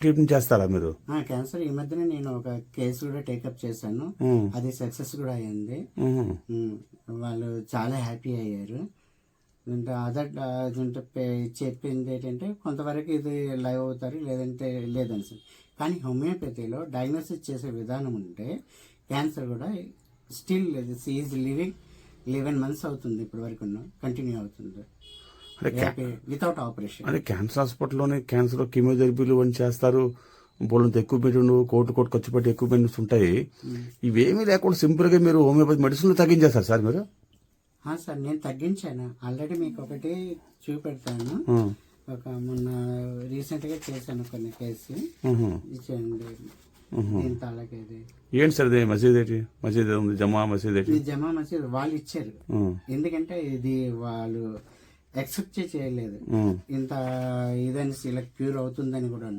Treatment చేస్తారా మీరు? Cancer. ఈ మధ్యన నేను ఒక కేసు కూడా టేకప్ చేశాను. అది సక్సెస్ కూడా అయింది. వాళ్ళు చాలా హ్యాపీ అయ్యారు. అదర్ చెప్పింది ఏంటంటే కొంతవరకు ఇది లైవ్ అవుతారు లేదంటే లేదని సార్ కానీ హోమియోపతిలో డయాగ్నోసిస్ చేసే విధానం ఉంటే క్యాన్సర్ కూడా still is living eleven months అవుతుంది ఇప్పటి వరకు కంటిన్యూ అవుతుంది. వితౌట్ ఆపరేషన్ అంటే క్యాన్సర్ హాస్పిటల్లోనే క్యాన్సర్ కీమోథెరపీలు అని చేస్తారు. బోలంత ఎక్విప్మెంట్ కోటి కోటి ఖర్చు పెట్టి ఎక్విప్మెంట్స్ ఉంటాయి. ఇవేమీ లేకుండా సింపుల్గా మీరు హోమియోపతి మెడిసిన్లు తగ్గించేస్తారు సార్ మీరు? సార్ నేను తగ్గించాను. ఆల్రెడీ మీకు ఒకటి చూపెడతాను. ఒక మొన్న రీసెంట్గా చేశాను కొన్ని కేసు ఇచ్చేయండి. ఏంటి సార్ మసీద్ ఏంటి? మసీద్ ఉంది జమా మసీద్ జమా మసీద్. వాళ్ళు ఇచ్చారు. ఎందుకంటే ఇది వాళ్ళు ఎక్సెప్ట్ చేయలేదు. ఇంత ఇదని ఇలా క్యూర్ అవుతుందని కూడా.